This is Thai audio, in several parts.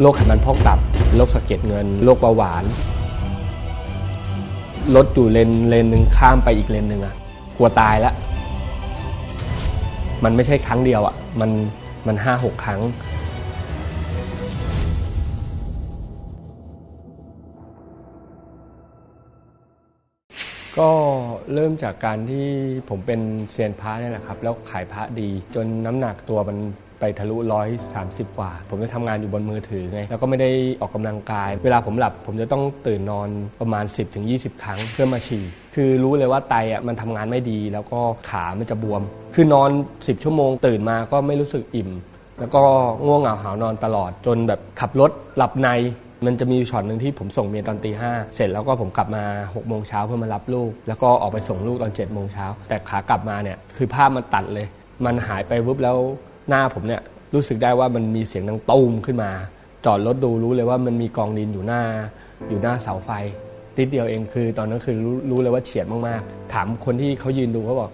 โรคไขมันพอกตับ โรคสะเก็ดเงิน โรคเบาหวาน รถอยู่เลนเลนหนึ่งข้ามไปอีกเลนหนึ่งอะกลัวตายล้วมันไม่ใช่ครั้งเดียวอะมันมันห้าหกครั้ง ก็เริ่มจากการที่ผมเป็นเซียนพระเนี่ยแหละครับ แล้วขายพระดีจนน้ำหนักตัวมัน ไปทะลุร้อยสามสิบกว่า ผมจะทำงานอยู่บนมือถือไง แล้วก็ไม่ได้ออกกำลังกาย เวลาผมหลับ ผมจะต้องตื่นนอนประมาณ 10-20 ครั้งเพื่อมาฉี่ คือรู้เลยว่าไตอะมันทำงานไม่ดี แล้วก็ขามันจะบวม คือนอน 10 ชั่วโมง ตื่นมาก็ไม่รู้สึกอิ่ม แล้วก็ง่วงเหงาหานอนตลอด จนแบบขับรถหลับในมันจะมีช็อตหนึ่งที่ผมส่งเมียตอนตีห้าเสร็จแล้วก็ผมกลับมา6กโมงเช้าเพื่อมารับลูก แล้วก็ออกไปส่งลูกตอน7จ็ดโมงเช้าแต่ขากลับมาเนี่ยคือภาพมันตัดเลย มันหายไปวุบแล้ว หน้าผมเนี่ยรู้สึกได้ว่ามันมีเสียงดังตูมขึ้นมา จอดรถดูรู้เลยว่ามันมีกองดินอยู่หน้า อยู่หน้าเสาไฟติดเดียวเองคือ ตอนนั้นคือรู้รู้เลยว่าเฉียดมากๆ ถามคนที่เขายืนดูเขาบอก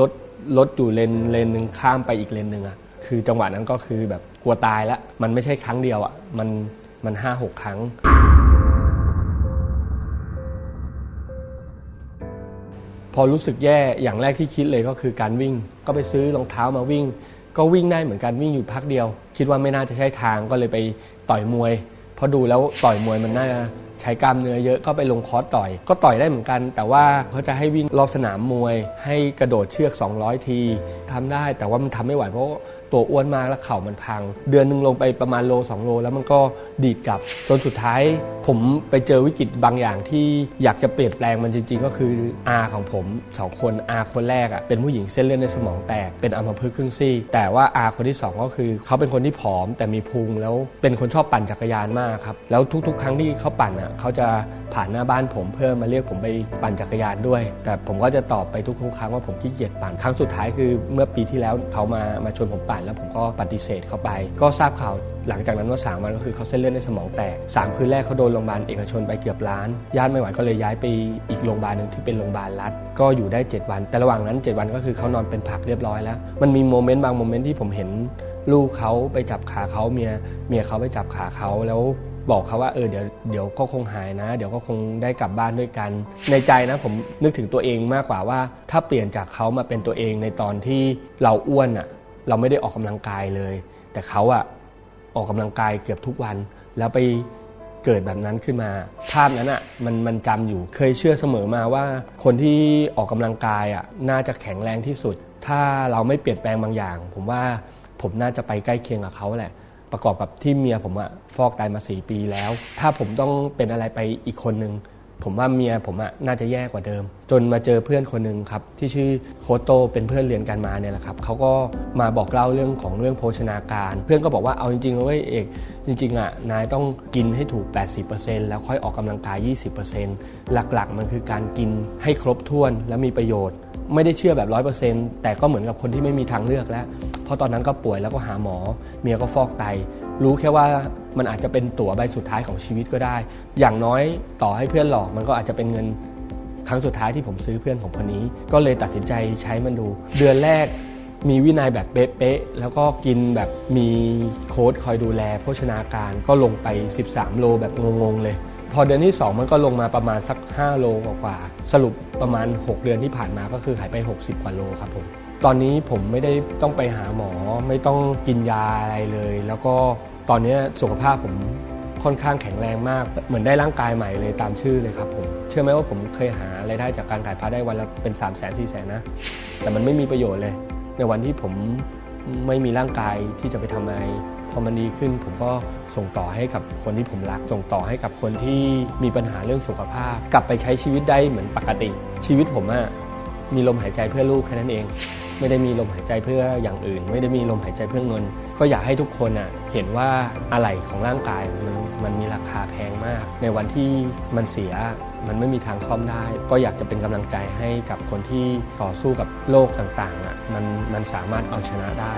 รถรถอยู่เลนเลนหนึ่งข้ามไปอีกเลนหนึ่งอะคือจังหวะนั้นก็คือแบบกลัวตายแล้วมันไม่ใช่ครั้งเดียวอะมันมันห้าหกครั้ง พอรู้สึกแย่อย่างแรกที่คิดเลยก็คือการวิ่ง ก็ไปซื้อรองเท้ามาวิ่ง ก็วิ่งได้เหมือนกันวิ่งอยู่พักเดียว คิดว่าไม่น่าจะใช่ทางก็เลยไปต่อยมวยเพราะดูแล้วต่อยมวยมันน่าจะใช้กล้ามเนื้อเยอะก็ไปลงคอร์สต่อย ก็ต่อยได้เหมือนกัน แต่ว่าเขาจะให้วิ่งรอบสนามมวย ให้กระโดดเชือก 200 ทีทำได้ แต่ว่ามันทำไม่ไหวเพราะตัวอ้วนมากแล้วเข่ามันพัง เดือนหนึ่งลงไปประมาณโล2โล แล้วมันก็ดีดกลับจนสุดท้าย ผมไปเจอวิกฤตบางอย่างที่อยากจะเปลี่ยนแปลงมันจริง ๆ ก็คืออาของผมสองคนอาคนแรกอะเป็นผู้หญิงเส้นเลือดในสมองแตกเป็นอัมพฤกษ์ครึ่งซี่ แต่ว่าอาคนที่สองก็คือ เขาเป็นคนที่ผอมแต่มีพุงแล้วเป็นคนชอบปั่นจักรยานมากครับแล้วทุก ๆ ครั้งที่เขาปั่นอะเขาจะผ่านหน้าบ้านผมเพื่อมาเรียกผมไปปั่นจักรยานด้วย แต่ผมก็จะตอบไปทุกๆครั้งว่าผมขี้เกียจปั่นครั้งสุดท้ายคือเมื่อปีที่แล้วเขามามาชวนผมปั่นแล้วผมก็ปฏิเสธเขาไป ก็ทราบข่าวหลังจากนั้นว่าสามวันก็คือเขาเส้นเลือดในสมองแตกสามคืนแรกเขาโดนโรงพยาบาลเอกชนไปเกือบล้านญาติไม่ไหวก็เลยย้ายไปอีกโรงพยาบาลหนึ่งที่เป็นโรงพยาบาลรัฐ ก็อยู่ได้ 7 วัน แต่ระหว่างนั้น 7 วันก็คือเขานอนเป็นผักเรียบร้อยแล้ว มันมีโมเมนต์บางโมเมนต์ที่ผมเห็นลูกเขาไปจับขาเขาเมียเมียเขาไปจับขาเขาแล้วบอกเขาว่าเออเดี๋ยวเดี๋ยวก็คงหายนะ เดี๋ยวก็คงได้กลับบ้านด้วยกัน ในใจนะผมนึกถึงตัวเองมากกว่าว่า ถ้าเปลี่ยนจากเขามาเป็นตัวเองในตอนที่เราอ้วนอะ่ะ เราไม่ได้ออกกำลังกายเลย แต่เขาอะออกกำลังกายเกือบทุกวัน แล้วไปเกิดแบบนั้นขึ้นมา ภาพนั้นอะมันมันจำอยู่เคยเชื่อเสมอมาว่า คนที่ออกกำลังกายอะน่าจะแข็งแรงที่สุด ถ้าเราไม่เปลี่ยนแปลงบางอย่าง ผมว่าผมน่าจะไปใกล้เคียงกับเขาแหละ ประกอบกับที่เมียผมอะฟอกไตมาสี่ปีแล้ว ถ้าผมต้องเป็นอะไรไปอีกคนนึงผมว่าเมียผมอะน่าจะแย่กว่าเดิมจนมาเจอเพื่อนคนหนึ่งครับที่ชื่อโคโตเป็นเพื่อนเรียนกันมาเนี่ยแหละครับเขาก็มาบอกเล่าเรื่องของเรื่องโภชนาการ เพื่อนก็บอกว่าเอาจริงๆเว้ยเอกจริงๆอะนายต้องกินให้ถูก 80%แล้วค่อยออกกำลังกาย 20%หลักๆ มันคือการกินให้ครบถ้วนและมีประโยชน์ ไม่ได้เชื่อแบบร้อยเปอร์เซ็นต์แต่ก็เหมือนกับคนที่ไม่มีทางเลือกแล้ว เพราะตอนนั้นก็ป่วยแล้วก็หาหมอ เมียก็ฟอกไต รู้แค่ว่ามันอาจจะเป็นตั๋วใบสุดท้ายของชีวิตก็ได้ อย่างน้อยต่อให้เพื่อนหลอกมันก็อาจจะเป็นเงิน ครั้งสุดท้ายที่ผมซื้อเพื่อนผมคนนี้ ก็เลยตัดสินใจใช้มันดู เดือนแรกมีวินัยแบบเป๊ะๆ แล้วก็กินแบบมีโค้ดคอยดูแลโภชนาการก็ลงไป 13 โลแบบงงๆเลย พอเดือนที่ 2 มันก็ลงมาประมาณสัก 5 โลกว่าๆสรุปประมาณ 6 เดือนที่ผ่านมาก็คือหายไป 60 กว่าโลครับผมตอนนี้ผมไม่ได้ต้องไปหาหมอไม่ต้องกินยาอะไรเลย แล้วก็ตอนนี้สุขภาพผม ค่อนข้างแข็งแรงมาก เหมือนได้ร่างกายใหม่เลยตามชื่อเลยครับผม เชื่อไหมว่าผมเคยหารายได้จากการขายพระได้วันละเป็น 3 0 0 0 0 0 4 0 0 0 0นะ แต่มันไม่มีประโยชน์เลย ในวันที่ผมไม่มีร่างกายที่จะไปทำอะไรพอมันดีขึ้นผมก็ส่งต่อให้กับคนที่ผมรัก ส่งต่อให้กับคนที่มีปัญหาเรื่องสุขภาพ กลับไปใช้ชีวิตได้เหมือนปกติ ชีวิตผมอะมีลมหายใจเพื่อลูกแค่นั้นเอง ไม่ได้มีลมหายใจเพื่ออย่างอื่น ไม่ได้มีลมหายใจเพื่อเงิน ก็อยากให้ทุกคนอะเห็นว่าอะไรของร่างกายมันมันมีราคาแพงมาก ในวันที่มันเสียมันไม่มีทางซ่อมได้ ก็อยากจะเป็นกำลังใจให้กับคนที่ต่อสู้กับโรคต่างๆอะมันมันสามารถเอาชนะได้